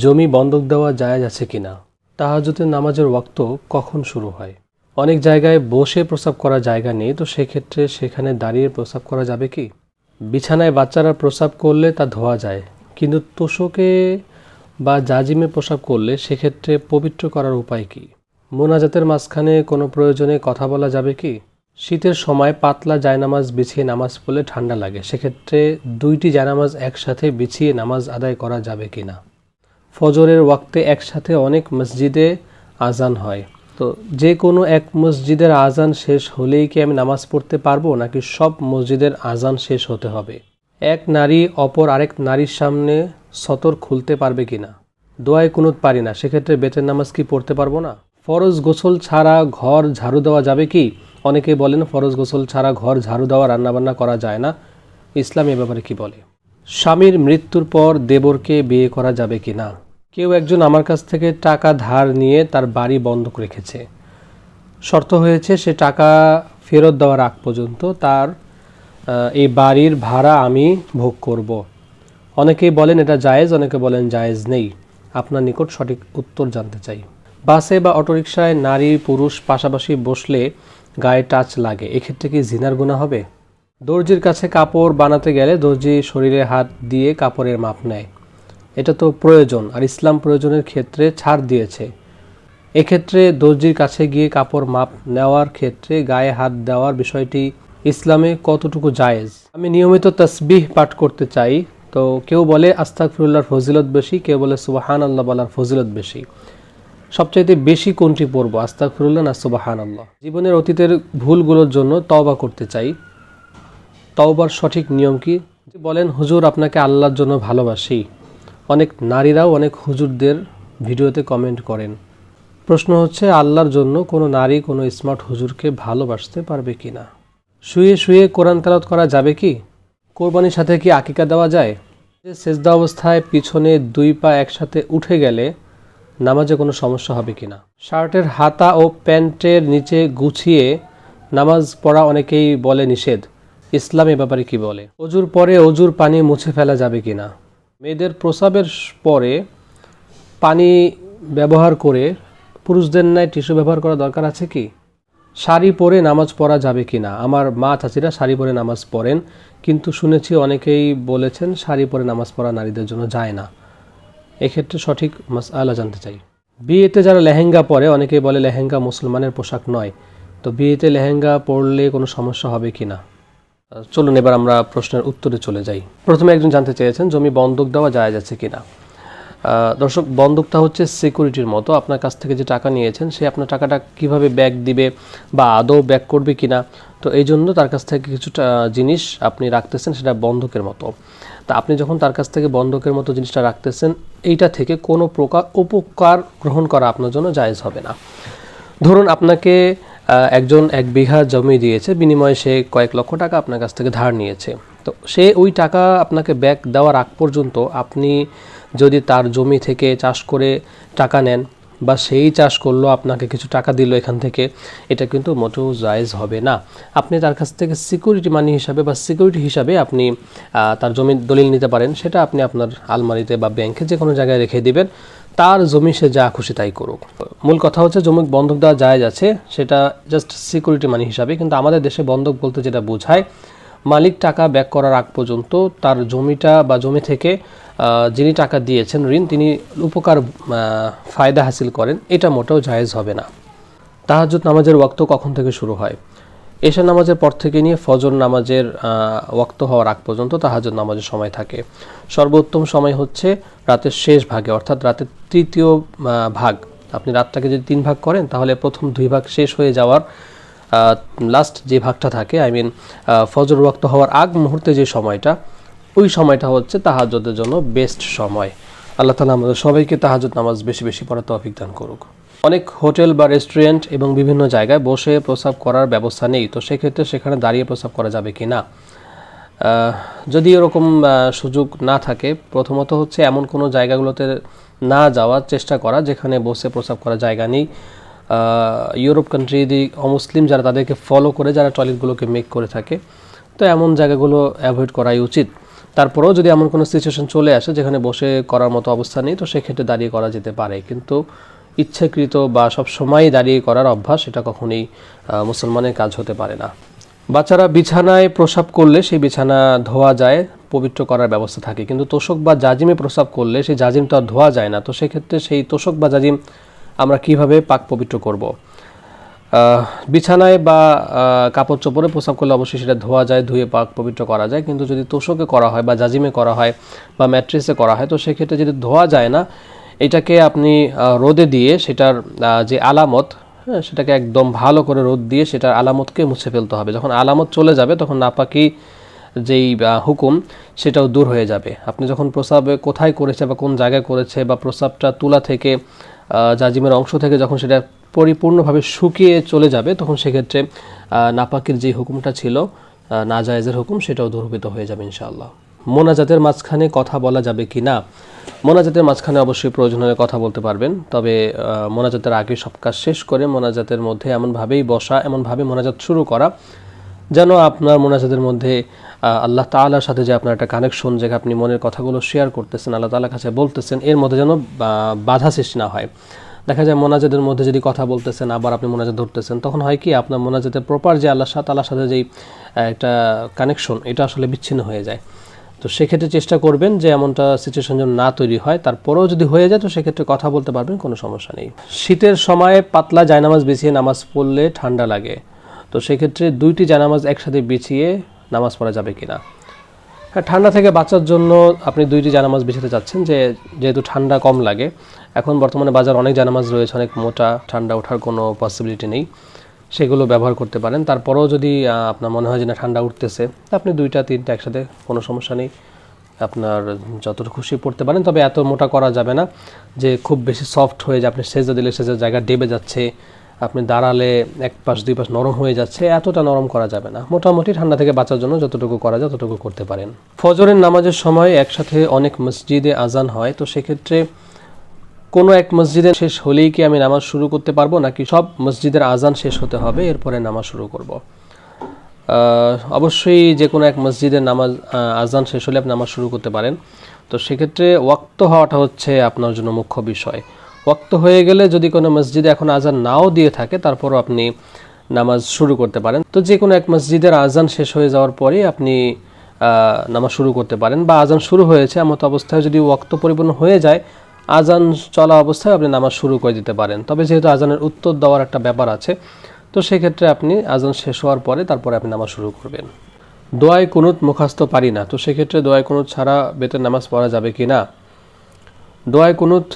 জমি বন্ধক দেওয়া জায়েজ আছে কিনা তাহাজুদের নামাজের ওয়াক্ত কখন শুরু হয়? অনেক জায়গায় বসে প্রস্রাব করার জায়গা নেই, তো সেক্ষেত্রে সেখানে দাঁড়িয়ে প্রস্রাব করা যাবে কি? বিছানায় বাচ্চারা প্রস্রাব করলে তা ধোয়া যায়, কিন্তু তোষকে বা জাজিমে প্রস্রাব করলে সেক্ষেত্রে পবিত্র করার উপায় কি? মোনাজাতের মাঝখানে কোনো প্রয়োজনে কথা বলা যাবে কি? শীতের সময় পাতলা জায়নামাজ বিছিয়ে নামাজ পড়লে ঠান্ডা লাগে, সেক্ষেত্রে দুইটি জায়নামাজ একসাথে বিছিয়ে নামাজ আদায় করা যাবে কি না ফজরের ওয়াক্তে একসাথে অনেক মসজিদে আজান হয়। তো যে কোনো এক মসজিদের আজান শেষ হলেই কি আমি নামাজ পড়তে পারব, নাকি সব মসজিদের আজান শেষ হতে হবে? এক নারী অপর আরেক নারীর সামনে সতর খুলতে পারবে কি না দোয়ায় কুনুত পারি না, সেক্ষেত্রে বেতের নামাজ কি পড়তে পারব না? ফরজ গোসল ছাড়া ঘর ঝাড়ু দেওয়া যাবে কি? অনেকে বলেন, ফরজ গোসল ছাড়া ঘর ঝাড়ু দেওয়া রান্নাবান্না করা যায় না। ইসলাম এ ব্যাপারে কি বলে? স্বামীর মৃত্যুর পর দেবরকে বিয়ে করা যাবে কি না কেউ একজন আমার কাছ থেকে টাকা ধার নিয়ে তার বাড়ি বন্ধক রেখেছে। শর্ত হয়েছে সে টাকা ফেরত দেওয়ার আগ পর্যন্ত তার এই বাড়ির ভাড়া আমি ভোগ করব। অনেকেই বলেন এটা জায়েজ, অনেকে বলেন জায়েজ নেই। আপনার নিকট সঠিক উত্তর জানতে চাই। বাসে বা অটোরিকশায় নারী পুরুষ পাশাপাশি বসলে গায়ে টাচ লাগে। এক্ষেত্রে কি জিনার গুণা হবে? দর্জির কাছে কাপড় বানাতে গেলে দর্জি শরীরে হাত দিয়ে কাপড়ের মাপ নেয়। এটা তো প্রয়োজন, আর ইসলাম প্রয়োজনের ক্ষেত্রে ছাড় দিয়েছে। এক্ষেত্রে দর্জির কাছে গিয়ে কাপড় মাপ নেওয়ার ক্ষেত্রে গায়ে হাত দেওয়ার বিষয়টি ইসলামে কতটুকু জায়েজ? আমি নিয়মিত তসবিহ পাঠ করতে চাই, তো কেউ বলে আস্তাক ফিরুল্লাহর ফজিলত বেশি, কেউ বলে সুবাহান আল্লাহ বলার ফজিলত বেশি। সবচাইতে বেশি কোনটি পড়ব আস্তাক ফিরুল্লাহ না সুবাহান আল্লাহ জীবনের অতীতের ভুলগুলোর জন্য তওবা করতে চাই। তওবার সঠিক নিয়ম কি? বলেন, হুজুর, আপনাকে আল্লাহর জন্য ভালোবাসি। অনেক নারীরাও অনেক হুজুরদের ভিডিওতে কমেন্ট করেন। প্রশ্ন হচ্ছে, আল্লাহর জন্য কোনো নারী কোনো স্মার্ট হুজুরকে ভালোবাসতে পারবে কি না? শুয়ে শুয়ে কোরআন তেলাওয়াত করা যাবে কি? কোরবানির সাথে কি আকিকা দেওয়া যায়? যে সেজদা অবস্থায় পিছনে দুই পা একসাথে উঠে গেলে নামাজে কোনো সমস্যা হবে কি না? শার্টের হাতা ও প্যান্টের নিচে গুছিয়ে নামাজ পড়া অনেকেই বলে নিষেধ। ইসলাম এ ব্যাপারে কি বলে? অজুর পরে অজুর পানি মুছে ফেলা যাবে কি না মেয়েদের প্রসাবের পরে পানি ব্যবহার করে পুরুষদের ন্যায় টিস্যু ব্যবহার করা দরকার আছে কি? শাড়ি পরে নামাজ পড়া যাবে কি না আমার মা চাচিরা শাড়ি পরে নামাজ পড়েন, কিন্তু শুনেছি অনেকেই বলেছেন শাড়ি পরে নামাজ পড়া নারীদের জন্য যায় না। এক্ষেত্রে সঠিক মাসআলা জানতে চাই। বিয়েতে যারা লেহেঙ্গা পরে, অনেকেই বলে লেহেঙ্গা মুসলমানের পোশাক নয়। তো বিয়েতে লেহেঙ্গা পরলে কোনো সমস্যা হবে কি না চলুন এবার আমরা প্রশ্নের উত্তরে চলে যাই। প্রথমে একজন জানতে চেয়েছেন, জমি বন্ধক দেওয়া যায় যাচ্ছে কিনা? দর্শক, বন্ধকটা হচ্ছে সিকিউরিটির মতো। আপনার কাছ থেকে যে টাকা নিয়েছেন, সে আপনার টাকাটা কীভাবে ব্যাক দিবে বা আদৌ ব্যাক করবে কিনা? তো এই জন্য তার কাছ থেকে কিছুটা জিনিস আপনি রাখতেছেন, সেটা বন্ধকের মতো। তা আপনি যখন তার কাছ থেকে বন্ধকের মতো জিনিসটা রাখতেছেন, এইটা থেকে কোনো প্রকার উপকার গ্রহণ করা আপনার জন্য জায়েজ হবে না। ধরুন, আপনাকে একজন এক বিঘা জমি দিয়েছে। বিনিময়ে সে কয়েক লক্ষ টাকা আপনার কাছ থেকে ধার নিয়েছে। তো সে ওই টাকা আপনাকে ব্যাক দেওয়ার আগ পর্যন্ত আপনি যদি তার জমি থেকে চাষ করে টাকা নেন বা সেই চাষ করল, আপনাকে কিছু টাকা দিল এখান থেকে, এটা কিন্তু মোটেও জায়েজ হবে না। আপনি তার কাছ থেকে সিকিউরিটি মানি হিসাবে বা সিকিউরিটি হিসাবে আপনি তার জমির দলিল নিতে পারেন। সেটা আপনি আপনার আলমারিতে বা ব্যাংকে যে কোনো জায়গায় রেখে দিবেন। তার জমি সে যা খুশি তাই করুক। মূল কথা হচ্ছে জমি বন্ধক দেওয়া জায়েজ আছে সেটা জাস্ট সিকিউরিটি মানি হিসাবে, কিন্তু আমাদের দেশে বন্ধক বলতে যেটা বোঝায়, মালিক টাকা ব্যাক করার আগ পর্যন্ত তার জমিটা বা জমি থেকে যিনি টাকা দিয়েছেন ঋণ, তিনি উপকার ফায়দা হাসিল করেন, এটা মোটেও জায়েজ হবে না। তাহাজুদ নামাজের ওয়াক্ত কখন থেকে শুরু হয়? এশা নামাজের পর থেকে নিয়ে ফজর নামাজের ওয়াক্ত হওয়ার আগ পর্যন্ত তাহাজুদ নামাজের সময় থাকে। সর্বোত্তম সময় হচ্ছে রাতের শেষ ভাগে, অর্থাৎ রাতের তৃতীয় ভাগ। আপনি রাতটাকে যদি তিন ভাগ করেন, তাহলে প্রথম দুই ভাগ শেষ হয়ে যাওয়ার লাস্ট যে ভাগটা থাকে আই মিন ফজর ওয়াক্ত হওয়ার আগ মুহূর্তে যে সময়টা, ওই সময়টা হচ্ছে তাহাজুদের জন্য বেস্ট সময়। আল্লাহ তালা আমাদের সবাইকে তাহাজুদ নামাজ বেশি বেশি পড়া পড়াতে অভিজ্ঞান করুক। অনেক হোটেল বা রেস্টুরেন্ট এবং বিভিন্ন জায়গায় বসে প্রস্রাব করার ব্যবস্থা নেই, তো সেক্ষেত্রে সেখানে দাঁড়িয়ে প্রস্রাব করা যাবে কি না? যদি এরকম সুযোগ না থাকে, প্রথমত হচ্ছে এমন কোনো জায়গাগুলোতে না যাওয়ার চেষ্টা করা, যেখানে বসে প্রস্রাব করার জায়গা নেই। ইউরোপ কান্ট্রি যদি অমুসলিম যারা তাদেরকে ফলো করে, যারা টয়লেটগুলোকে মেক করে থাকে, তো এমন জায়গাগুলো অ্যাভয়েড করাই উচিত। তারপরেও যদি এমন কোনো সিচুয়েশন চলে আসে, যেখানে বসে করার মতো অবস্থা নেই, তো সেক্ষেত্রে দাঁড়িয়ে করা যেতে পারে। কিন্তু ইচ্ছাকৃত বা সব সময় দাঁড়িয়ে করার অভ্যাস এটা কখনোই মুসলমানের কাজ হতে পারে না। বাচ্চারা বিছানায় প্রসাব করলে সেই বিছানা ধোয়া যায়, পবিত্র করার ব্যবস্থা থাকে। কিন্তু তোষক বা জাজিমে প্রসাব করলে সেই জাজিম তো আর ধোয়া যায় না। তো সেক্ষেত্রে সেই তোষক বা জাজিম আমরা কীভাবে পাক পবিত্র করব। বিছানায় বা কাপড় চোপড়ে প্রসাব করলে অবশ্যই সেটা ধোয়া যায়, ধুয়ে পাক পবিত্র করা যায়। কিন্তু যদি তোষকে করা হয় বা জাজিমে করা হয় বা ম্যাট্রেসে করা হয়, তো সেক্ষেত্রে যদি ধোয়া যায় না এটাকে আপনি রোদে দিয়ে সেটার যে আলামত হ্যাঁ সেটাকে একদম ভালো করে রোদ দিয়ে সেটার আলামতকে মুছে ফেলতে হবে। যখন আলামত চলে যাবে, তখন নাপাকি যেই হুকুম, সেটাও দূর হয়ে যাবে। আপনি যখন প্রস্রাবে কোথায় করেছে বা কোন জায়গায় করেছে বা প্রস্রাবটা তুলা থেকে জাজিমের অংশ থেকে যখন সেটা পরিপূর্ণভাবে শুকিয়ে চলে যাবে, তখন সেক্ষেত্রে নাপাকির যে হুকুমটা ছিল নাজায়েজের হুকুম, সেটাও দূরভূত হয়ে যাবে ইনশাআল্লাহ। মোনাজাতের মাঝখানে কথা বলা যাবে কি না? মোনাজাতের মাঝখানে অবশ্যই প্রয়োজন হলে কথা বলতে পারবেন। তবে মোনাজাতের আগে সব কাজ শেষ করে মোনাজাতের মধ্যে এমনভাবেই বসা, এমনভাবে মোনাজাত শুরু করা, যেন আপনার মোনাজাতের মধ্যে আল্লাহ তাআলার সাথে যে আপনার একটা কানেকশন যে আপনি মনের কথাগুলো শেয়ার করতেছেন, আল্লাহ তাআলার কাছে বলতেছেন, এর মধ্যে যেন বাধা সৃষ্টি না হয়। দেখা যায় মোনাজাতের মধ্যে যদি কথা বলতেছেন, আবার আপনি মোনাজাত ধরতেছেন, তখন হয় কি, আপনার মোনাজাতের প্রপার যে আল্লাহ সাথে আল্লাহর সাথে যেই একটা কানেকশন এটা আসলে বিচ্ছিন্ন হয়ে যায়। তো সেক্ষেত্রে চেষ্টা করবেন যে এমনটা সিচুয়েশন যেন না তৈরি হয়। তারপরেও যদি হয়ে যায়, তো সেক্ষেত্রে কথা বলতে পারবেন, কোনো সমস্যা নেই। শীতের সময় পাতলা জায়নামাজ বিছিয়ে নামাজ পড়লে ঠান্ডা লাগে। তো সেক্ষেত্রে দুইটি জায়নামাজ একসাথে বিছিয়ে নামাজ পড়া যাবে কিনা? হ্যাঁ ঠান্ডা থেকে বাঁচার জন্য আপনি দুইটি জানামাজ বিছাতে চাচ্ছেন যে যেহেতু ঠান্ডা কম লাগে। এখন বর্তমানে বাজার অনেক জানামাজ রয়েছে, অনেক মোটা, ঠান্ডা ওঠার কোনো পসিবিলিটি নেই। সেগুলো ব্যবহার করতে পারেন। তারপরেও যদি আপনার মনে হয় যে না, ঠান্ডা উঠতেছে, আপনি দুইটা, তিনটা একসাথে কোনো সমস্যা নেই। আপনার যতটুকু খুশি পড়তে পারেন, তবে এত মোটা করা যাবে না যে খুব বেশি সফট হয়ে যায় আপনি সেজে দিলে সেজের জায়গা ডেবে যাচ্ছে, আপনি দাঁড়ালে এক পাশ, দুই পাশ নরম হয়ে যাচ্ছে, এতটা নরম করা যাবে না। মোটামুটি ঠান্ডা থেকে বাঁচার জন্য যতটুকু করা যায়, ততটুকু করতে পারেন। ফজরের নামাজের সময় একসাথে অনেক মসজিদে আজান হয়, তো সেক্ষেত্রে কোনো এক মসজিদে শেষ হলেই কি আমি নামাজ শুরু করতে পারব, নাকি সব মসজিদের আজান শেষ হতে হবে, এরপরে নামাজ শুরু করব? অবশ্যই যে কোনো এক মসজিদের নামাজ আজান শেষ হলে আপনি নামাজ শুরু করতে পারেন। তো সেক্ষেত্রে ওয়াক্ত হওয়াটা হচ্ছে আপনার জন্য মুখ্য বিষয়। ওয়াক্ত হয়ে গেলে যদি কোনো মসজিদে এখন আজান নাও দিয়ে থাকে, তারপরও আপনি নামাজ শুরু করতে পারেন। তো যে কোনো এক মসজিদের আজান শেষ হয়ে যাওয়ার পরে আপনি নামাজ শুরু করতে পারেন, বা আজান শুরু হয়েছে, এমত অবস্থায় যদি ওয়াক্ত পরিপূর্ণ হয়ে যায় আজান চলা অবস্থায় আপনি নামাজ শুরু করে দিতে পারেন। তবে যেহেতু আজানের উত্তর দেওয়ার একটা ব্যাপার আছে, তো সেক্ষেত্রে আপনি আজান শেষ হওয়ার পরে তারপরে আপনি নামাজ শুরু করবেন। দোয়ায় কুনুত মুখাস্ত পারি না, তো সেক্ষেত্রে দোয়ায় কুনুত ছাড়া বেতের নামাজ পড়া যাবে কি না? দোয়ায় কুনুত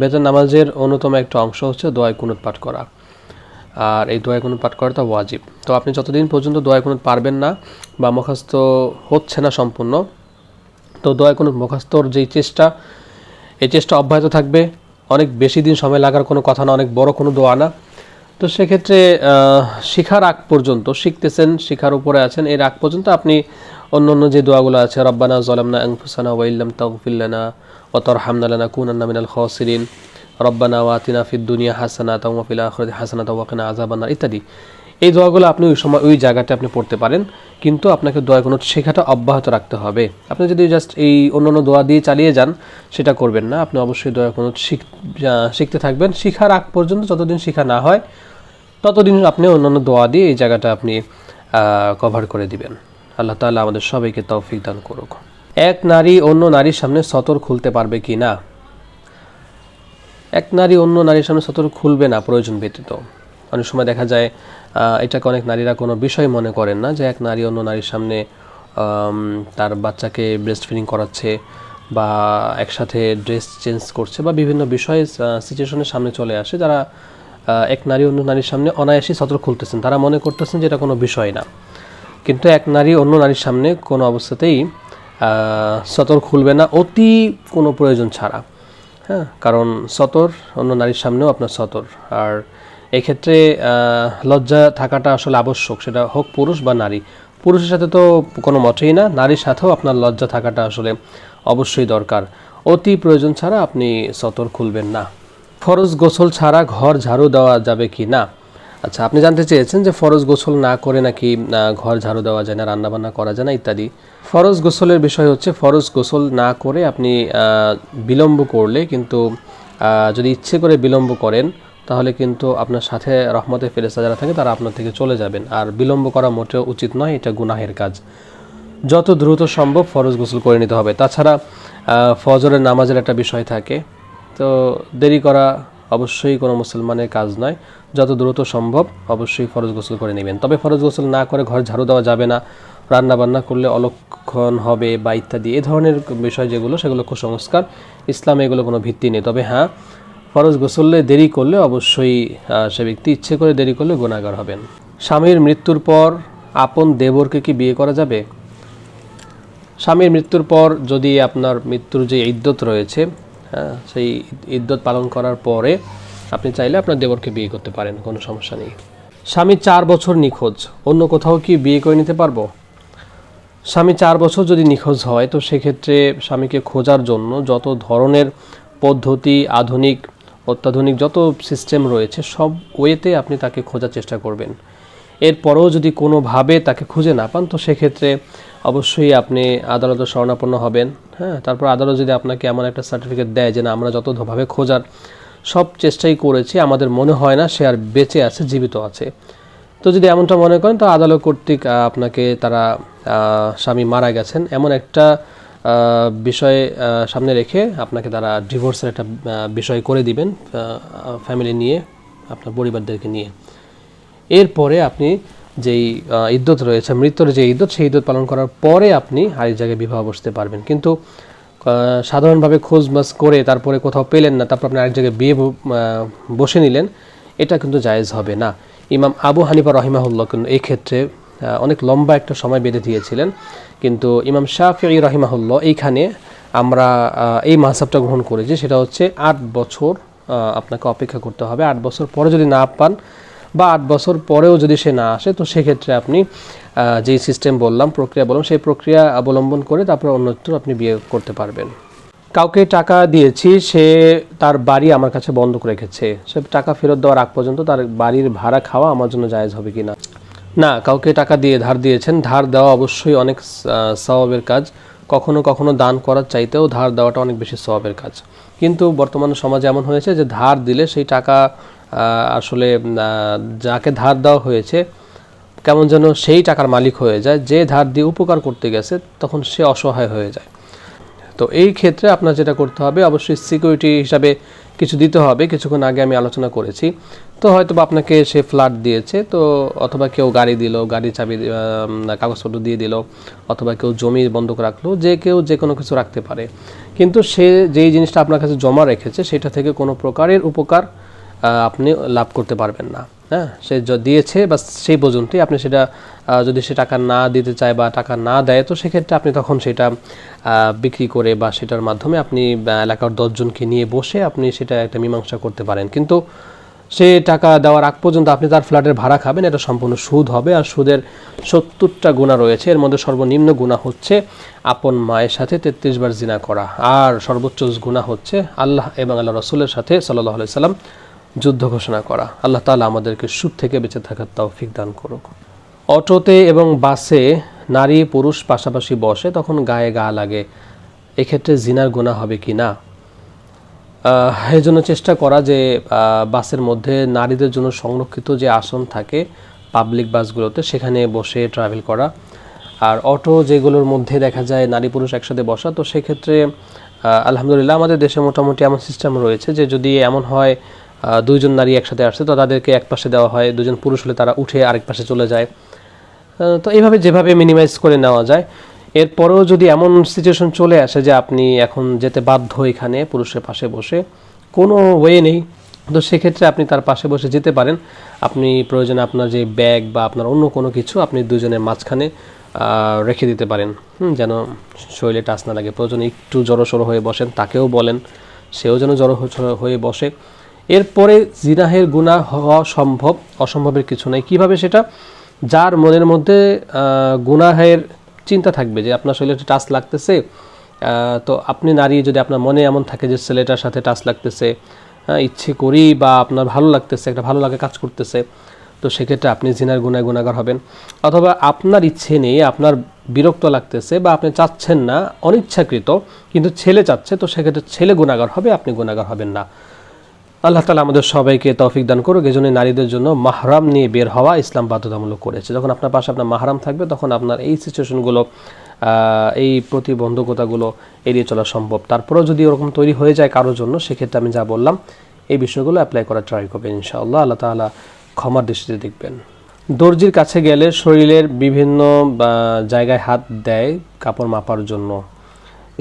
বেতের নামাজের অন্যতম একটা অংশ হচ্ছে দোয়ায় কুনুত পাঠ করা। আর এই দোয়ায় কুনুত পাঠ করাটা ওয়াজিব। তো আপনি যতদিন পর্যন্ত দোয়ায় কুনুত পারবেন না বা মুখাস্ত হচ্ছে না সম্পূর্ণ, তো দোয়ায় কুনুত মুখাস্তর যেই চেষ্টা এই চেষ্টা অব্যাহত থাকবে। অনেক বেশি দিন সময় লাগার কোনো কথা না, অনেক বড় কোনো দোয়া না। তো সেক্ষেত্রে শিখার আগ পর্যন্ত শিখতেছেন, শিখার উপরে আছেন, এর আগ পর্যন্ত আপনি অন্য অন্য যে দোয়াগুলো আছে, রব্বানা জলামনা আনফুসানা ওয়াইল্লাম তাগফিল্লানা ওয়া তারহামনা লানা কুনান্না মিনাল খাসিরিন। রব্বানা ওয়াতিনা ফিদ দুনিয়া হাসানা ওয়া ফিল আখিরাতি হাসানা ওয়া কিনা আযাবান্নার, ইত্যাদি। এই দোয়াগুলো আপনি ওই সময়, ওই জায়গাতে আপনি পড়তে পারেন, কিন্তু আপনাকে দোয়া কোনো শেখাটা অব্যাহত রাখতে হবে। আপনি যদি জাস্ট এই অন্যান্য দোয়া দিয়ে চালিয়ে যান, সেটা করবেন না। আপনি অবশ্যই দোয়া কোনো শিখ শিখতে থাকবেন। শিখার আগ পর্যন্ত যতদিন শিখা না হয়, ততদিন আপনি অন্যান্য দোয়া দিয়ে এই জায়গাটা আপনি কভার করে দিবেন। আল্লাহ তাআলা আমাদের সবাইকে তৌফিক দান করুক। এক নারী অন্য নারীর সামনে সতর খুলতে পারবে কি না? এক নারী অন্য নারীর সামনে সতর খুলবে না, প্রয়োজন ব্যতীত। অনেক সময় দেখা যায় এটাকে অনেক নারীরা কোনো বিষয় মনে করেন না যে এক নারী অন্য নারীর সামনে তার বাচ্চাকে ব্রেস্ট ফিডিং করাচ্ছে বা একসাথে ড্রেস চেঞ্জ করছে বা বিভিন্ন বিষয়ে সিচুয়েশনের সামনে চলে আসে যারা এক নারী অন্য নারীর সামনে অনায়াসই সতর খুলতেছেন। তারা মনে করতেছেন যে এটা কোনো বিষয় না। কিন্তু এক নারী অন্য নারীর সামনে কোনো অবস্থাতেই সতর খুলবে না, অতি কোনো প্রয়োজন ছাড়া। হ্যাঁ কারণ সতর অন্য নারীর সামনেও আপনার সতর। আর এক্ষেত্রে লজ্জা থাকাটা আসলে আবশ্যক, সেটা হোক পুরুষ বা নারী। পুরুষের সাথে তো কোনো মতেই না, নারীর সাথেও আপনার লজ্জা থাকাটা আসলে অবশ্যই দরকার। অতি প্রয়োজন ছাড়া আপনি সতর খুলবেন না। ফরজ গোসল ছাড়া ঘর ঝাড়ু দেওয়া যাবে কি না? আচ্ছা আপনি জানতে চেয়েছেন যে ফরজ গোসল না করে নাকি ঘর ঝাড়ু দেওয়া যায় না, রান্নাবান্না করা যায় না, ইত্যাদি। ফরজ গোসলের বিষয় হচ্ছে, ফরজ গোসল না করে আপনি বিলম্ব করলে কিন্তু যদি ইচ্ছে করে বিলম্ব করেন তাহলে কিন্তু আপনার সাথে রহমতে ফেরেস্তা যারা থাকে তারা আপনার থেকে চলে যাবেন। আর বিলম্ব করা মোটেও উচিত নয়, এটা গুনাহের কাজ। যত দ্রুত সম্ভব ফরজ গোসল করে নিতে হবে। তাছাড়া ফজরের নামাজের একটা বিষয় থাকে। তো দেরি করা অবশ্যই কোনো মুসলমানের কাজ নয়। যত দ্রুত সম্ভব অবশ্যই ফরজ গোসল করে নেবেন। তবে ফরজ গোসল না করে ঘর ঝাড়ু দেওয়া যাবে না। রান্না বান্না করলে অলক্ষণ হবে বা ইত্যাদি। এ ধরনের বিষয় যেগুলো, সেগুলো কুসংস্কার। ইসলামে এগুলো কোনো ভিত্তি নেই। তবে হ্যাঁ ফরজ গোসলে দেরি করলে অবশ্যই সে ব্যক্তি ইচ্ছে করে দেরি করলে গুণাগার হবেন। স্বামীর মৃত্যুর পর আপন দেবরকে কি বিয়ে করা যাবে? স্বামীর মৃত্যুর পর যদি আপনার মৃত্যুর যে ইদ্যত রয়েছে হ্যাঁ সেই ইদ্যত পালন করার পরে আপনি চাইলে আপনার দেবরকে বিয়ে করতে পারেন, কোনো সমস্যা নেই। স্বামী চার বছর নিখোঁজ, অন্য কোথাও কি বিয়ে করে নিতে পারব? স্বামী চার বছর যদি নিখোঁজ হয়, তো সেক্ষেত্রে স্বামীকে খোঁজার জন্য যত ধরনের পদ্ধতি, আধুনিক অত্যাধুনিক যত সিস্টেম রয়েছে, সব ওয়েতে আপনি তাকে খোঁজার চেষ্টা করবেন। এরপরেও যদি কোনোভাবে তাকে খুঁজে না পান, তো সেক্ষেত্রে অবশ্যই আপনি আদালতে শরণাপন্ন হবেন। হ্যাঁ তারপর আদালত যদি আপনাকে এমন একটা সার্টিফিকেট দেয় যে, না, আমরা যতভাবে খোঁজার, সব চেষ্টাই করেছি, আমাদের মনে হয় না সে আর বেঁচে আছে, জীবিত আছে। তো যদি এমনটা মনে করেন, তো আদালত কর্তৃক আপনাকে তারা স্বামী মারা গেছেন। এমন একটা বিষয় সামনে রেখে আপনাকে তারা ডিভোর্সের একটা বিষয় করে দিবেন ফ্যামিলি নিয়ে, আপনার পরিবারদেরকে নিয়ে। এরপরে আপনি যেই ইদ্যত রয়েছে, মৃত্যুর যে ইদ্যত, সেই ইদ্যত পালন করার পরে আপনি আরেক জায়গায় বিবাহ বসতে পারবেন। কিন্তু সাধারণভাবে খোঁজ মাস করে তারপরে কোথাও পেলেন না, তারপর আপনি আরেক জায়গায় বিয়ে বসে নিলেন, এটা কিন্তু জায়েজ হবে না। ইমাম আবু হানিফা রহিমাহুল্লাহ কিন্তু এই ক্ষেত্রে অনেক লম্বা একটা সময় বেঁধে দিয়েছিলেন। কিন্তু ইমাম শাফি রহিমাহুল্লাহ এইখানে আমরা এই মাসাবটা গ্রহণ করেছি। সেটা হচ্ছে আট বছর আপনাকে অপেক্ষা করতে হবে। আট বছর পরে যদি না পান বা আট বছর পরেও যদি সে না আসে, তো সেক্ষেত্রে আপনি যেই সিস্টেম বললাম, প্রক্রিয়া বললাম, সেই প্রক্রিয়া অবলম্বন করে তারপর অন্যত্র আপনি বিয়ে করতে পারবেন। কাউকে টাকা দিয়েছি, সে তার বাড়ি আমার কাছে বন্ধ করে রেখেছে। সে টাকা ফেরত দেওয়ার আগ পর্যন্ত তার বাড়ির ভাড়া খাওয়া আমার জন্য জায়েজ হবে কি না, কাউকে টাকা দিয়ে ধার দিয়েছেন। ধার দেওয়া অবশ্যই অনেক স্বভাবের কাজ। কখনো কখনো দান করার চাইতেও ধার দেওয়াটা অনেক বেশি স্বভাবের কাজ। কিন্তু বর্তমান সমাজে এমন হয়েছে যে, ধার দিলে সেই টাকা আসলে যাকে ধার দেওয়া হয়েছে, কেমন যেন সেই টাকার মালিক হয়ে যায়। যে ধার দিয়ে উপকার করতে গেছে, তখন সে অসহায় হয়ে যায়। তো এই ক্ষেত্রে আপনার যেটা করতে হবে, অবশ্যই সিকিউরিটি হিসাবে কিছু দিতে হবে, কিছুক্ষণ আগে আমি আলোচনা করেছি। তো হয়তো আপনাকে সে ফ্ল্যাট দিয়েছে, তো অথবা কেউ গাড়ি দিল, গাড়ি চাবি কাগজপত্র দিয়ে দিল, অথবা কেউ জমি বন্ধক রাখল, যে কেউ যে কোনো কিছু রাখতে পারে। কিন্তু সে যেই জিনিসটা আপনার কাছে জমা রেখেছে, সেটা থেকে কোনো প্রকারের উপকার আপনি লাভ করতে পারবেন না। হ্যাঁ? সে দিয়েছে বা সেই পর্যন্তই। আপনি সেটা যদি সে টাকা না দিতে চায় বা টাকা না দেয়, তো সেক্ষেত্রে আপনি তখন সেটা বিক্রি করে বা সেটার মাধ্যমে আপনি এলাকার দশজনকে নিয়ে বসে আপনি সেটা একটা মীমাংসা করতে পারেন। কিন্তু সে টাকা দেওয়ার আগ পর্যন্ত আপনি তার ফ্ল্যাটের ভাড়া খাবেন, এটা সম্পূর্ণ সুদ হবে। আর সুদের সত্তরটা গুণা রয়েছে। এর মধ্যে সর্বনিম্ন গুণা হচ্ছে আপন মায়ের সাথে তেত্রিশ বার জিনা করা। আর সর্বোচ্চ গুণা হচ্ছে আল্লাহ এবং আল্লাহ রসুলের সাথে সাল্লাহ সাল্লাম যুদ্ধ ঘোষণা করা। আল্লাহ তাআলা আমাদেরকে সুদ থেকে বেঁচে থাকার তৌফিক দান করুক। অটোতে এবং বাসে নারী পুরুষ পাশাপাশি বসে তখন গায়ে গা লাগে। এক্ষেত্রে জিনার গুণা হবে কি না? এই জন্য চেষ্টা করা যে বাসের মধ্যে নারীদের জন্য সংরক্ষিত যে আসন থাকে পাবলিক বাসগুলোতে, সেখানে বসে ট্রাভেল করা। আর অটো যেগুলোর মধ্যে দেখা যায় নারী পুরুষ একসাথে বসা, তো সেক্ষেত্রে আলহামদুলিল্লাহ আমাদের দেশে মোটামুটি এমন সিস্টেম রয়েছে যে যদি এমন হয় দুইজন নারী একসাথে আসছে, তো তাদেরকে এক পাশে দেওয়া হয়, দুজন পুরুষ হলে তারা উঠে আরেক পাশে চলে যায়। তো এইভাবে যেভাবে মিনিমাইজ করে নেওয়া যায়। এরপরেও যদি এমন সিচুয়েশন চলে আসে যে আপনি এখন যেতে বাধ্য এখানে পুরুষের পাশে বসে, কোনো ওয়ে নেই। তো সেক্ষেত্রে আপনি তার পাশে বসে যেতে পারেন। আপনি প্রয়োজনে আপনার যে ব্যাগ বা আপনার অন্য কোনো কিছু আপনি দুজনের মাঝখানে রেখে দিতে পারেন। যেন শরীরে টাচ না লাগে। প্রয়োজনে একটু জড়ো সড়ো হয়ে বসেন, তাকেও বলেন। সেও যেন জড়ো হয়ে বসে। এরপরে জিনাহের গুণা হওয়া সম্ভব, অসম্ভবের কিছু নাই। কীভাবে সেটা? যার মনের মধ্যে গুনাহের চিন্তা থাকবে যে আপনার শরীরে একটা টাচ লাগতেছে তো আপনি নারী, যদি আপনার মনে এমন থাকে যে ছেলেটার সাথে টাচ লাগতেছে ইচ্ছে করি বা আপনার ভালো লাগতেছে, একটা ভালো লাগে কাজ করতেছে, তো সেক্ষেত্রে আপনি জিনার গুনায় গুণাগার হবেন। অথবা আপনার ইচ্ছে নেই, আপনার বিরক্ত লাগতেছে বা আপনি চাচ্ছেন না, অনিচ্ছাকৃত, কিন্তু ছেলে চাচ্ছে, তো সেক্ষেত্রে ছেলে গুণাগার হবে, আপনি গুণাগার হবেন না। আল্লাহ তালা আমাদের সবাইকে তৌফিক দান করুক। এজন্য নারীদের জন্য মাহরাম নিয়ে বের হওয়া ইসলাম বাধ্যতামূলক করেছে। যখন আপনার পাশে আপনার মাহরাম থাকবে, তখন আপনার এই সিচুয়েশনগুলো এই প্রতিবন্ধকতাগুলো এড়িয়ে চলা সম্ভব। তারপরেও যদি ওরকম তৈরি হয়ে যায় কারোর জন্য, সেক্ষেত্রে আমি যা বললাম, এই বিষয়গুলো অ্যাপ্লাই করার ট্রাই করবেন ইনশাআল্লাহ। আল্লাহ তাআলা ক্ষমার দৃষ্টিতে দেখবেন। দর্জির কাছে গেলে শরীরের বিভিন্ন জায়গায় হাত দেয় কাপড় মাপার জন্য।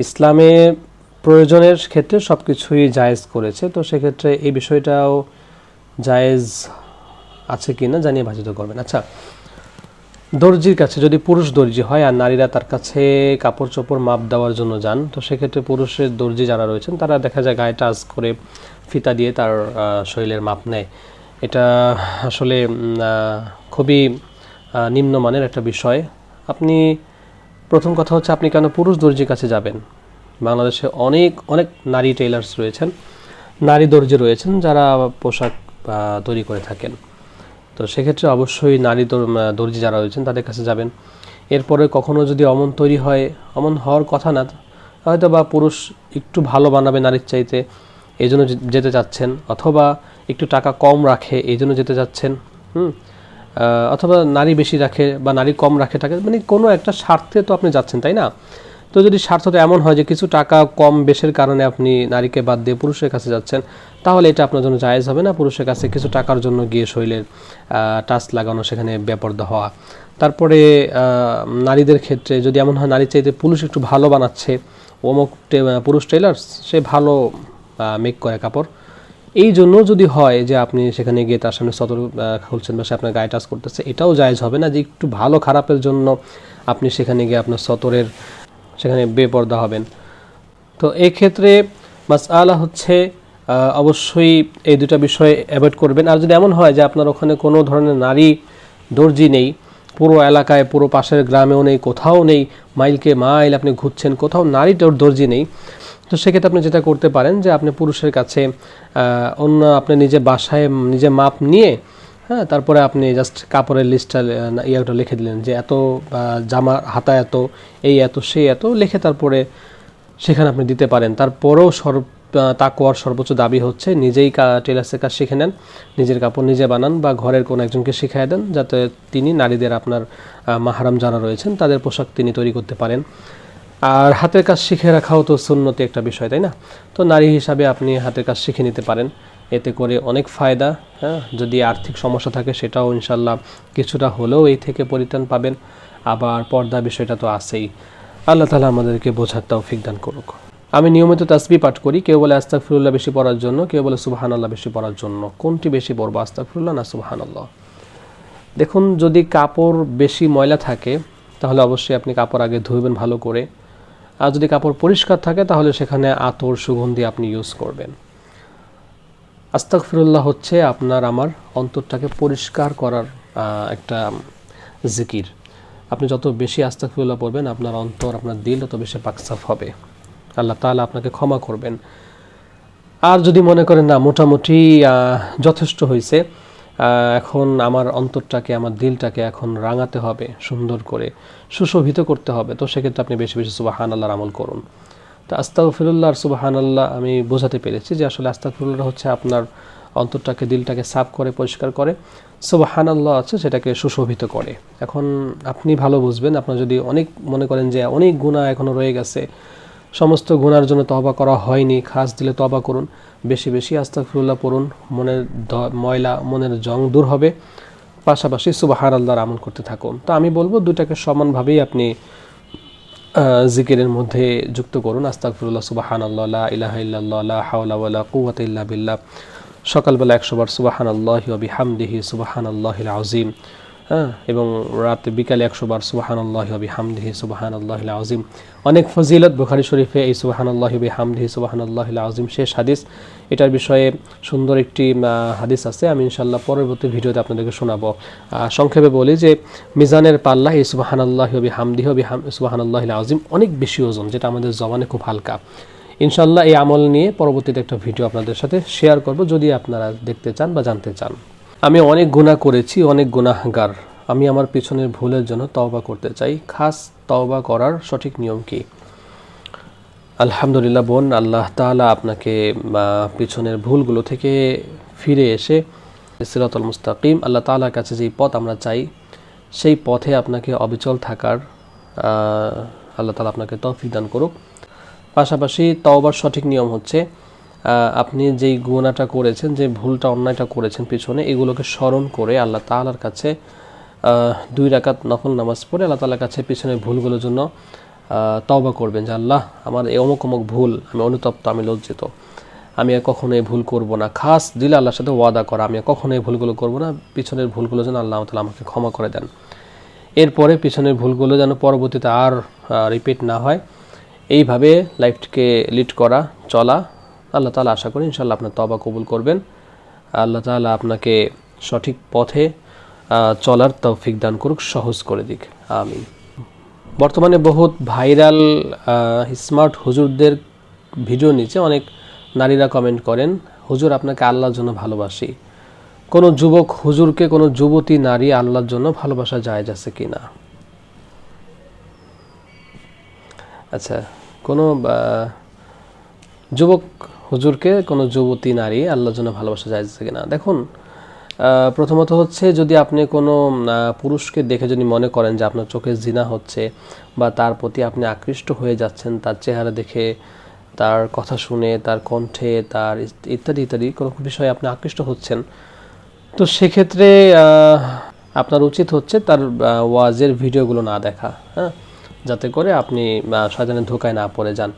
ইসলামে প্রয়োজনের ক্ষেত্রে সব কিছুই জায়েজ করেছে। তো সেক্ষেত্রে এই বিষয়টাও জায়েজ আছে কি না জানিয়ে ভাজিত করবেন। আচ্ছা দর্জির কাছে যদি পুরুষ দর্জি হয় আর নারীরা তার কাছে কাপড় চোপড় মাপ দেওয়ার জন্য যান, তো সেক্ষেত্রে পুরুষের দর্জি যারা রয়েছেন, তারা দেখা যায় গায়ে টাচ করে ফিতা দিয়ে তার শরীরের মাপ নেয়। এটা আসলে খুবই নিম্নমানের একটা বিষয়। আপনি, প্রথম কথা হচ্ছে আপনি কেন পুরুষ দর্জির কাছে যাবেন? বাংলাদেশে অনেক অনেক নারী টেইলার্স রয়েছেন, নারী দর্জি রয়েছেন যারা পোশাক তৈরি করে থাকেন। তো সেক্ষেত্রে অবশ্যই নারী দর- দর্জি যারা রয়েছেন তাদের কাছে যাবেন। এরপরে কখনো যদি অমন তৈরি হয়, অমন হওয়ার কথা না, হয়তো বা পুরুষ একটু ভালো বানাবে নারীর চাইতে, এই জন্য যেতে চাচ্ছেন, অথবা একটু টাকা কম রাখে, এই জন্য যেতে চাচ্ছেন, হুম অথবা নারী বেশি রাখে বা নারী কম রাখে টাকা মানে কোনো একটা স্বার্থে তো আপনি যাচ্ছেন, তাই না? তো যদি স্বার্থটা এমন হয় যে কিছু টাকা কম বেশের কারণে আপনি নারীকে বাদ দিয়ে পুরুষের কাছে যাচ্ছেন, তাহলে এটা আপনার জন্য জায়েজ হবে না। পুরুষের কাছে কিছু টাকার জন্য গিয়ে শরীরের টাচ লাগানো, সেখানে বেপর্দা হওয়া। তারপরে নারীদের ক্ষেত্রে যদি এমন হয় নারী চাইতে পুরুষ একটু ভালো বানাচ্ছে অমুক পুরুষ টেলার্স সে ভালো মেক করে কাপড়। এই জন্য যদি হয় যে আপনি সেখানে গিয়ে তার সামনে সতর খুলছেন বা সে আপনার গায়ে টাচ করতেছে, এটাও জায়েজ হবে না যে একটু ভালো খারাপের জন্য আপনি সেখানে গিয়ে আপনার সতরের সেখানে বেপর্দা হবেন। তো এই ক্ষেত্রে মাসআলা হচ্ছে অবশ্যই এই দুটা বিষয় অ্যাভয়েড করবেন। আর যদি এমন হয় যে আপনার ওখানে কোনো ধরনের নারী দর্জি নেই, পুরো এলাকায়, পুরো পাশের গ্রামেও নেই, কোথাও নেই, মাইলকে মাইল আপনি ঘুরছেন, কোথাও নারী দর- দর্জি নেই, তো সেক্ষেত্রে আপনি যেটা করতে পারেন যে আপনি পুরুষের কাছে অন্য আপনি নিজে বাসায়, নিজে মাপ নিয়ে হ্যাঁ তারপরে আপনি জাস্ট কাপড়ের লিস্টটা ইয়েটা লিখে দিলেন যে এত জামা হাতা এত, এই এত সে এত, লিখে তারপরে সেখানে আপনি দিতে পারেন। তারপরেও সর্ব তাকোয়ার সর্বোচ্চ দাবি হচ্ছে নিজেই কা- টেলার্সের কাজ শিখে নেন, নিজের কাপড় নিজে বানান বা ঘরের কোনো একজনকে শিখিয়ে দেন যাতে তিনি নারীদের আপনার মাহারাম যারা রয়েছেন তাদের পোশাক তিনি তৈরি করতে পারেন। আর হাতের কাজ শিখে রাখাও তো সুন্নতি একটা বিষয়, তাই না? তো নারী হিসাবে আপনি হাতের কাজ শিখে নিতে পারেন। এতে করে অনেক ফায়দা হ্যাঁ? যদি আর্থিক সমস্যা থাকে সেটাও ইনশাল্লাহ কিছুটা হলেও এই থেকে পরিত্রাণ পাবেন। আবার পর্দা বিষয়টা তো আছেই। আল্লাহ তালা আমাদেরকে বোঝার তৌফিক দান করুক। আমি নিয়মিত তাসবি পাঠ করি, কেউ বলে আস্তাকফিরুল্লাহ বেশি পড়ার জন্য, কেউ বলে সুবাহান আল্লাহ বেশি পড়ার জন্য। কোনটি বেশি পড়ব আস্তাকফিরুল্লাহ না সুবাহান আল্লাহ দেখুন, যদি কাপড় বেশি ময়লা থাকে, তাহলে অবশ্যই আপনি কাপড় আগে ধুইবেন ভালো করে। আর যদি কাপড় পরিষ্কার থাকে, তাহলে সেখানে আতর সুগন্ধি আপনি ইউজ করবেন। আস্তাকফিরুল্লাহ হচ্ছে আপনার আমার অন্তরটাকে পরিষ্কার করার একটা জিকির। আপনি যত বেশি আস্তাকফিরুল্লাহ পড়বেন, আপনার অন্তর, আপনার দিল তত বেশি পাকসাফ হবে। আল্লাহ তাআলা আপনাকে ক্ষমা করবেন। আর যদি মনে করেন, না, মোটামুটি যথেষ্ট হয়েছে এখন আমার অন্তরটাকে, আমার দিলটাকে এখন রাঙাতে হবে, সুন্দর করে, সুশোভিত করতে হবে, তো সেক্ষেত্রে আপনি বেশি বেশি সুবাহান আল্লাহর আমল করুন। তো আস্তাগফিরুল্লাহ আর সুবাহান আল্লাহ আমি বোঝাতে পেরেছি যে আসলে আস্তাগফিরুল্লাহ হচ্ছে আপনার অন্তরটাকে, দিলটাকে সাফ করে, পরিষ্কার করে সুবাহান আল্লাহ আছে সেটাকে সুশোভিত করে। এখন আপনি ভালো বুঝবেন, আপনার যদি অনেক মনে করেন যে অনেক গুণা এখনও রয়ে গেছে, সমস্ত গুণার জন্য তবা করা হয়নি, খাস দিলে তবা করুন, বেশি বেশি আস্তাগফিরুল্লাহ পড়ুন, মনের ময়লা, মনের জং দূর হবে, পাশাপাশি সুবাহার আল্লাহর আমল করতে থাকুন। তো আমি বলব দুটাকে সমানভাবেই আপনি জিকিরের মধ্যে যুক্ত করুন। আস্তাগফিরুল্লাহ সুবাহান আল্লাহ ইলাহা ইল্লাল্লাহ হাওলা কুওয়াতা ইল্লা বিল্লাহ। সকালবেলা একশো বার সুবাহান আল্লাহি বিহামদিহি সুবাহান আল্লাহিল আযীম। হ্যাঁ এবং রাতে বিকালে একশো বার সুবাহান আল্লাহি বিহামদিহি সুবাহান আল্লাহিল আযীম। অনেক ফজিলত বুখারী শরীফে এই সুবাহান আল্লাহি বিহামদিহি সুবাহান আল্লাহিল আযীম শেষ হাদিস। এটার বিষয়ে সুন্দর একটি হাদিস আছে। আমি ইনশাল্লাহ পরবর্তী ভিডিওতে আপনাদেরকে শোনাবো। সংক্ষেপে বলি যে, মিজানের পাল্লা এই সুবাহান আল্লাহি ওয়া বিহামদিহি ওয়া বিহাম সুবাহান অনেক বেশি ওজন, যেটা আমাদের জবানে খুব হালকা। ইনশাল্লাহ এই আমল নিয়ে পরবর্তীতে একটা ভিডিও আপনাদের সাথে শেয়ার করব, যদি আপনারা দেখতে চান বা জানতে চান। আমি অনেক গুনাহ করেছি, অনেক গুনাহগার। আমি আমার পিছনের ভুলের জন্য তওবা করতে চাই। খাস তওবা করার সঠিক নিয়ম কি? আলহামদুলিল্লাহ বোন, আল্লাহ তাআলা আপনাকে পিছনের ভুলগুলো থেকে ফিরে এসে সিরাতুল মুস্তাকিম, আল্লাহ তাআলার কাছে যেই পথ আমরা চাই, সেই পথে আপনাকে অবিচল থাকার আল্লাহ তাআলা আপনাকে তৌফিক দান করুক। পাশাপাশি তওবার সঠিক নিয়ম হচ্ছে আপনি যেই গুণাটা করেছেন, যে ভুলটা, অন্যায়টা করেছেন পিছনে, এগুলোকে স্মরণ করে আল্লাহ তালার কাছে দুই রাকাত নফল নামাজ পড়ে আল্লাহ তাআলার কাছে পিছনের ভুলগুলোর জন্য তওবা করবেন যে আল্লাহ, আমার এই অমুক অমুক ভুল, আমি অনুতপ্ত, আমি লজ্জিত। আমি আর কখনো এই ভুল করব না। খাস দিলে আল্লাহর সাথে ওয়াদা করা, আমি আর কখনো এই ভুলগুলো করব না। পিছনের ভুলগুলো যেন আল্লাহ তালা আমাকে ক্ষমা করে দেন। এরপরে পিছনের ভুলগুলো যেন পরবর্তীতে আর রিপিট না হয়। এইভাবে লাইফকে লিড করা, চলা, আল্লাহ তালা আশা করি ইনশাল্লাহ আপনার তবা কবুল করবেন। আল্লাহ তাআলা আপনাকে সঠিক পথে চলার তৌফিক দান করুক, সহজ করে দিক। আমিন। বর্তমানে বহুত ভাইরাল স্মার্ট হুজুরদের ভিডিও নিচে অনেক নারীরা কমেন্ট করেন, হুজুর, আপনাকে আল্লাহর জন্য ভালোবাসি। কোনো যুবক হুজুরকে, কোনো যুবতী নারী আল্লাহর জন্য ভালোবাসা যায় আছে কি না? আচ্ছা কোনো যুবক হুজুরকে, কোনো যুবতী নারী আল্লাহর জন্য ভালোবাসা যায় আছে কিনা দেখুন প্রথমত হচ্ছে যদি আপনি কোনো পুরুষকে দেখে যদি মনে করেন যে আপনার চোখে জিনা হচ্ছে বা তার প্রতি আপনি আকৃষ্ট হয়ে যাচ্ছেন, তার চেহারা দেখে, তার কথা শুনে, তার কণ্ঠে, তার ইত্যাদি ইত্যাদি কোনো বিষয়ে আপনি আকৃষ্ট হচ্ছেন, তো সেক্ষেত্রে আপনার উচিত হচ্ছে তার ওয়াজের ভিডিওগুলো না দেখা হ্যাঁ? যাতে করে আপনি শয়তানের ধোকায় না পড়ে যান।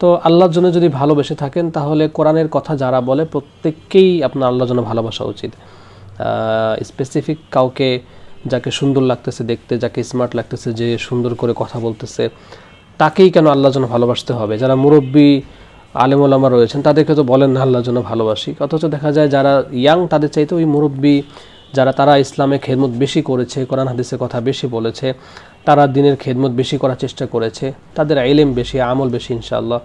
তো আল্লাহর জন্য যদি ভালোবেসে থাকেন, তাহলে কোরআনের কথা যারা বলে, প্রত্যেককেই আপনার আল্লাহর জন্য ভালোবাসা উচিত। স্পেসিফিক কাউকে যাকে সুন্দর লাগতেছে দেখতে, যাকে স্মার্ট লাগতেছে যে সুন্দর করে কথা বলতেছে, তাকেই কেন আল্লাহ যেন ভালোবাসতে হবে? যারা মুরব্বী আলেম ওলামা রয়েছেন, তাদেরকে তো বলেন না আল্লাহর জন্য ভালোবাসি। অথচ দেখা যায় যারা ইয়াং তাদের চাইতে ওই মুরব্বী যারা তারা ইসলামে খেদমত বেশি করেছে, কোরআন হাদিসের কথা বেশি বলেছে, তারা দিনের খেদমত বেশি করার চেষ্টা করেছে, তাদের আইলেম বেশি, আমল বেশি ইনশাআল্লাহ।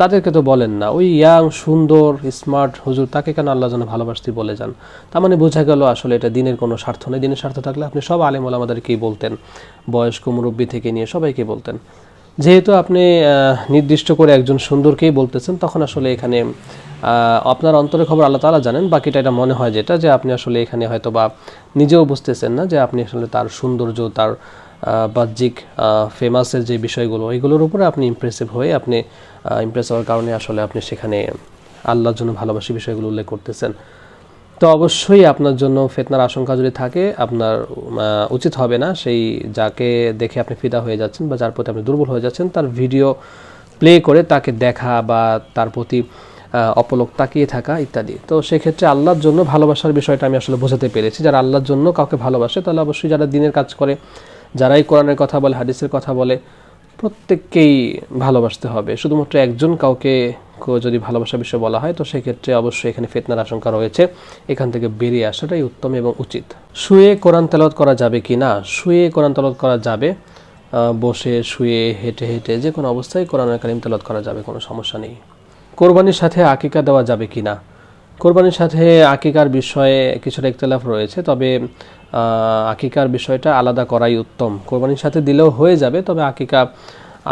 তাদেরকে তো বলেন না। ওই ইয়াং, সুন্দর, স্মার্ট হুজুর, তাকে কেন আল্লাহ যেন ভালোবাসতে বলে যান? তার মানে বোঝা গেল আসলে এটা দিনের কোনো স্বার্থ নেই। দিনের স্বার্থ থাকলে আপনি সব আলেম ওলামাদেরকেই বলতেন। বয়স্ক মুরব্বী থেকে নিয়ে সবাইকে বলতেন। যেহেতু আপনি নির্দিষ্ট করে একজন সুন্দরকেই বলতেছেন, তখন আসলে এখানে আপনার অন্তরে খবর আল্লাহ তাআলা জানেন। বাকিটা এটা মনে হয় যেটা যে আপনি আসলে এখানে হয়তো বা নিজেও বুঝতেছেন না যে আপনি আসলে তার সৌন্দর্য, তার বাহ্যিক ফেমাসের যে বিষয়গুলো, এগুলোর উপরে আপনি ইমপ্রেসিভ হয়ে আপনি ইমপ্রেস হওয়ার কারণে আসলে আপনি সেখানে আল্লাহর জন্য ভালোবাসি বিষয়গুলো উল্লেখ করতেছেন। তো অবশ্যই আপনার জন্য ফেতনার আশঙ্কা যদি থাকে, আপনার উচিত হবে না সেই যাকে দেখে আপনি ফিদা হয়ে যাচ্ছেন বা যার প্রতি আপনি দুর্বল হয়ে যাচ্ছেন, তার ভিডিও প্লে করে তাকে দেখা বা তার প্রতি অপলক তাকিয়ে থাকা ইত্যাদি। তো সেক্ষেত্রে আল্লাহর জন্য ভালোবাসার বিষয়টা আমি আসলে বোঝাতে পেরেছি। যারা আল্লাহর জন্য কাউকে ভালোবাসে, তাহলে অবশ্যই যারা দিনের কাজ করে যারাই কোরআনের কথা বলে, হাদিসের কথা বলে, প্রত্যেককেই ভালোবাসতে হবে। শুধুমাত্র একজন কাউকে যদি ভালোবাসার বিষয় বলা হয়, তো সেক্ষেত্রে অবশ্যই এখানে ফেতনার আশঙ্কা রয়েছে। এখান থেকে বেরিয়ে আসাটাই উত্তম এবং উচিত। শুয়ে কোরআন তেলাওয়াত করা যাবে কি না? শুয়ে কোরআন তেলাওয়াত করা যাবে। বসে, শুয়ে, হেঁটে হেঁটে যে কোনো অবস্থায় কোরআন কারিম তেলাওয়াত করা যাবে, কোনো সমস্যা নেই। কোরবানির সাথে আকিকা দেওয়া যাবে কি না? কোরবানির সাথে আকিকার বিষয়ে কিছুটা ইখতলাফ রয়েছে, তবে আকিকার বিষয়টা আলাদা করাই উত্তম। কোরবানির সাথে দিলেও হয়ে যাবে, তবে আকিকা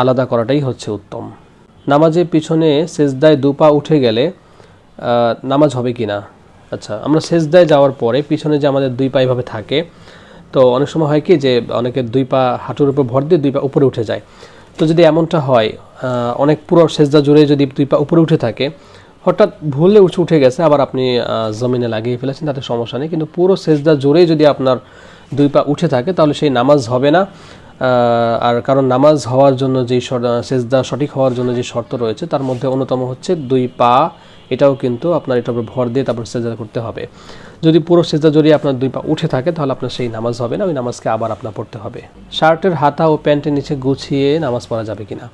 আলাদা করাটাই হচ্ছে উত্তম। নামাজে পিছনে সেজদায় দুপা উঠে গেলে নামাজ হবে কি না? আচ্ছা আমরা সেজদায় যাওয়ার পরে পিছনে যে আমাদের দুই পা এভাবে থাকে, তো অনেক সময় হয় কি যে অনেকে দুই পা হাঁটুর উপর ভর দিয়ে দুই পা উপরে উঠে যায়। তো যদি এমনটা হয় অনেক পুরো সেজদা জুড়ে যদি দুই পা উপরে উঠে থাকে হঠাৎ ভুলে উঠে উঠে গেছে, আবার আপনি জমিনে লাগিয়ে ফেলেছেন, তাতে সমস্যা নেই। কিন্তু পুরো সেজদা জুড়েই যদি আপনার দুই পা উঠে থাকে, তাহলে সেই নামাজ হবে না। আর কারণ নামাজ হওয়ার জন্য যেই সেজদা সঠিক হওয়ার জন্য যে শর্ত রয়েছে, তার মধ্যে অন্যতম হচ্ছে দুই পা। এটাও কিন্তু আপনার এটার উপর ভর দিয়ে তারপর সেজদা করতে হবে। যদি পুরো সেজদা জড়িয়ে আপনার দুই পা উঠে থাকে, তাহলে আপনার সেই নামাজ হবে না, ওই নামাজকে আবার আপনার পড়তে হবে। শার্টের হাতা ও প্যান্টের নিচে গুছিয়ে নামাজ পড়া যাবে কিনা?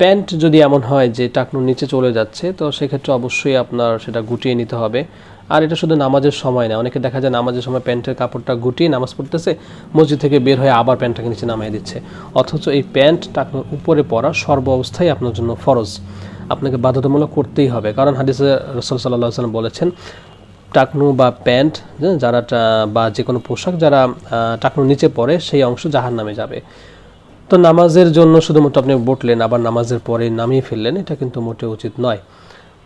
প্যান্ট যদি এমন হয় যে টাকনুর নিচে চলে যাচ্ছে তো সেক্ষেত্রে অবশ্যই আপনার সেটা গুটিয়ে নিতে হবে। আর এটা শুধু নামাজের সময় না অনেকে দেখা যায় নামাজের সময় প্যান্টের কাপড়টা গুটিয়ে নামাজ পড়তেছে মসজিদ থেকে বের হয়ে আবার প্যান্টটাকে নিচে নামিয়ে দিচ্ছে। অথচ এই প্যান্ট টাকনুর উপরে পরা সর্ব অবস্থায় আপনার জন্য ফরজ। আপনাকে বাধ্যতামূলক করতেই হবে। কারণ হাদিসে রসুল সাল্লাহ সাল্লাম বলেছেন টাকনু বা প্যান্ট হ্যাঁ, যারা বা যে কোনো পোশাক যারা টাকনুর নিচে পড়ে সেই অংশ জাহান নামে যাবে। তো নামাজের জন্য শুধুমাত্র আপনি বটলেন, আবার নামাজের পরে নামিয়ে ফেললেন, এটা কিন্তু মোটে উচিত নয়।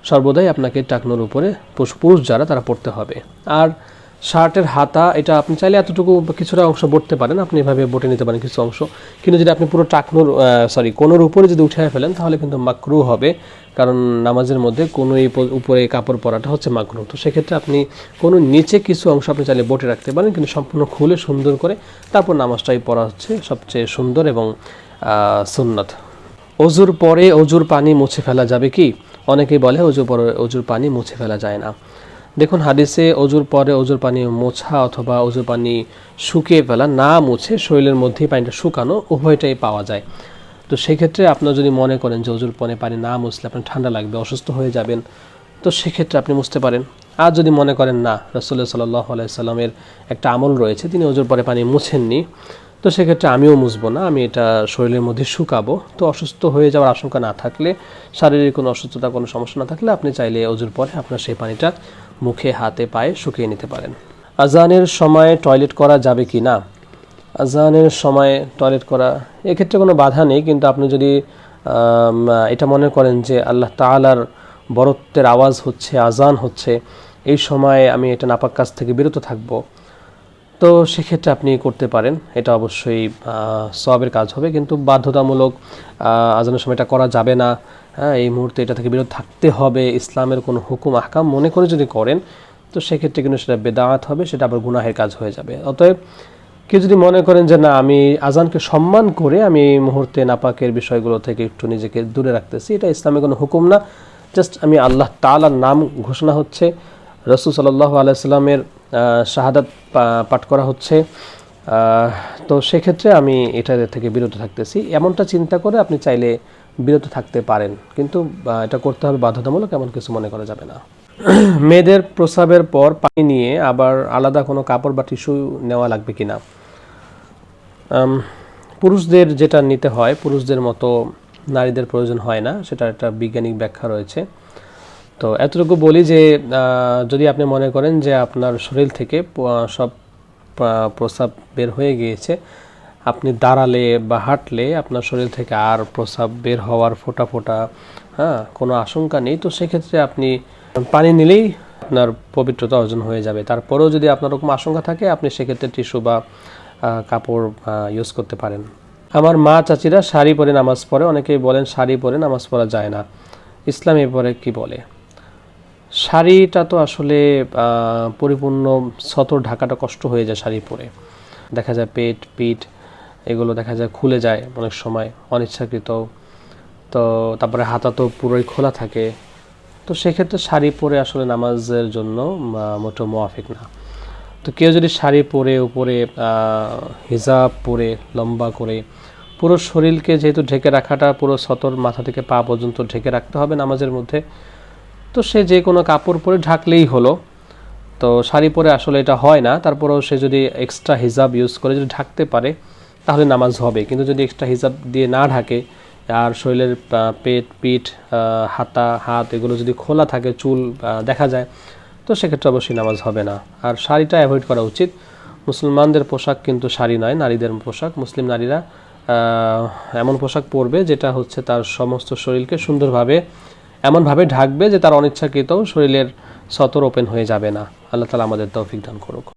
সর্বদাই আপনাকে টাকনোর উপরে পুরুষ- যারা, তারা পড়তে হবে। আর শার্টের হাতা, এটা আপনি চাইলে এতটুকু কিছুটা অংশ বটতে পারেন। আপনি এভাবে বটে নিতে পারেন কিছু অংশ। কিন্তু যদি আপনি পুরো টাকনোর সরি কোনোর উপরে যদি উঠে ফেলেন, তাহলে কিন্তু মাকরু হবে। কারণ নামাজের মধ্যে কোনো উপরে কাপড় পরাটা হচ্ছে মাকরু। তো সেক্ষেত্রে আপনি কোনো নিচে কিছু অংশ আপনি চাইলে বটে রাখতে পারেন, কিন্তু সম্পূর্ণ খুলে সুন্দর করে তারপর নামাজটাই পড়া হচ্ছে সবচেয়ে সুন্দর এবং সুন্নত। অজুর পরে অজুর পানি মুছে ফেলা যাবে কি? অনেকেই বলে অজুর পরে অজুর পানি মুছে ফেলা যায় না। দেখুন, হাদিসে অজুর পরে অজুর পানি মোছা অথবা অজুর পানি শুকিয়ে ফেলা, না মুছে শরীরের মধ্যেই পানিটা শুকানো উভয়টাই পাওয়া যায়। তো সেক্ষেত্রে আপনার যদি মনে করেন যে অজুর পরে পানি না মুছলে আপনার ঠান্ডা লাগবে, অসুস্থ হয়ে যাবেন, তো সেক্ষেত্রে আপনি মুছতে পারেন। আর যদি মনে করেন না রসুল্লাহ সাল্লাহ আলাইসাল্লামের একটা আমল রয়েছে, তিনি অজুর পরে পানি মুছেননি, তো সেক্ষেত্রে আমিও মুছবো না, আমি এটা শরীরের মধ্যে শুকাবো। তো অসুস্থ হয়ে যাওয়ার আশঙ্কা না থাকলে, শারীরিক কোনো অসুস্থতা, কোনো সমস্যা না থাকলে আপনি চাইলে অজুর পরে আপনার সেই পানিটা মুখে হাতে পায়ে শুকিয়ে নিতে পারেন। আজানের সময় টয়লেট করা যাবে কি না? আজানের সময় টয়লেট করা এক্ষেত্রে কোনো বাধা নেই, কিন্তু আপনি যদি এটা মনে করেন যে আল্লাহ তাআলার বরত্বের আওয়াজ হচ্ছে, আজান হচ্ছে, এই সময়ে আমি এটা নাপাক কাজ থেকে বিরত থাকব, তো সেক্ষেত্রে আপনি করতে পারেন। এটা অবশ্যই সবের কাজ হবে, কিন্তু বাধ্যতামূলক আজানের সময় এটা করা যাবে না। হ্যাঁ এই মুহূর্তে এটা থেকে বিরত থাকতে হবে। ইসলামের কোনো হুকুম, আহকাম মনে করে যদি করেন, তো সেক্ষেত্রে কিন্তু সেটা বেদাঁত হবে, সেটা আবার গুনাহের কাজ হয়ে যাবে। অতএব কেউ যদি মনে করেন যে, না, আমি আজানকে সম্মান করে আমি এই মুহূর্তে নাপাকের বিষয়গুলো থেকে একটু নিজেকে দূরে রাখতেছি, এটা ইসলামের কোনো হুকুম না। জাস্ট আমি আল্লাহ তাআলার নাম ঘোষণা হচ্ছে। রসুল সাল্লাহ আলাইসাল্লামের শাহাদাত পাঠ করা হচ্ছে। তো সেক্ষেত্রে আমি এটা থেকে বিরত থাকতেছি। এমনটা চিন্তা করে আপনি চাইলে বিরত থাকতে পারেন। কিন্তু এটা করতে হবে বাধ্যতামূলক এমন কিছু মনে করা যাবে না। মেয়েদের প্রস্রাবের পর পানি নিয়ে আবার আলাদা কোনো কাপড় বা টিস্যু নেওয়া লাগবে কিনা? আম, পুরুষদের যেটা নিতে হয় পুরুষদের মতো নারীদের প্রয়োজন হয় না সেটা একটা বৈজ্ঞানিক ব্যাখ্যা রয়েছে। তো এতটুকু বলি যে যদি আপনি মনে করেন যে আপনার শরীর থেকে সব প্রস্রাব বের হয়ে গিয়েছে আপনি দাঁড়ালে বা হাঁটলে আপনার শরীর থেকে আর প্রস্রাব বের হওয়ার ফোঁটা ফোঁটা হ্যাঁ কোনো আশঙ্কা নেই। তো সেক্ষেত্রে আপনি পানি নিলেই আপনার পবিত্রতা অর্জন হয়ে যাবে। তারপরেও যদি আপনার ওরকম আশঙ্কা থাকে, আপনি সেক্ষেত্রে টিস্যু বা কাপড় ইউজ করতে পারেন। আমার মা চাচিরা শাড়ি পরে নামাজ পড়ে। অনেকেই বলেন শাড়ি পরে নামাজ পড়া যায় না। ইসলাম এ পরে কি বলে? শাড়িটা তো আসলে পরিপূর্ণ সতর ঢাকাটা কষ্ট হয়ে যায় শাড়ি পরে। দেখা যায় পেট, পিঠ এগুলো দেখা যায় খুলে যায় অনেক সময়, অনিচ্ছাকৃত। তো তারপরে হাতা তো পুরোই খোলা থাকে। তো সেক্ষেত্রে শাড়ি পরে আসলে নামাজের জন্য মোটো মোয়াফিক না। তো কেউ যদি শাড়ি পরে উপরে হিজাব পরে, লম্বা করে, পুরো শরীরকে যেহেতু ঢেকে রাখাটা, পুরো সতর মাথা থেকে পা পর্যন্ত ঢেকে রাখতে হবে নামাজের মধ্যে, তো সে যে কোনো কাপড় পরে ঢাকলেই হলো। তো শাড়ি পরে আসলে এটা হয় না। তারপরেও সে যদি এক্সট্রা হিজাব ইউজ করে যদি ঢাকতে পারে তাহলে নামাজ হবে। কিন্তু যদি এক্সট্রা হিজাব দিয়ে না ঢাকে, আর শরীরের পেট, পিঠ হাতা, হাত এগুলো যদি খোলা থাকে, চুল দেখা যায়, তো সেক্ষেত্রে অবশ্যই নামাজ হবে না। আর শাড়িটা অ্যাভয়েড করা উচিত। মুসলমানদের পোশাক কিন্তু শাড়ি নয়, নারীদের পোশাক। মুসলিম নারীরা এমন পোশাক পরবে যেটা হচ্ছে তার সমস্ত শরীরকে সুন্দরভাবে, এমনভাবে ঢাকবে যে তার অনিচ্ছাকৃত শরীরের সতর ওপেন হয়ে যাবে না। আল্লাহ তালা আমাদের তৌফিক দান করুক।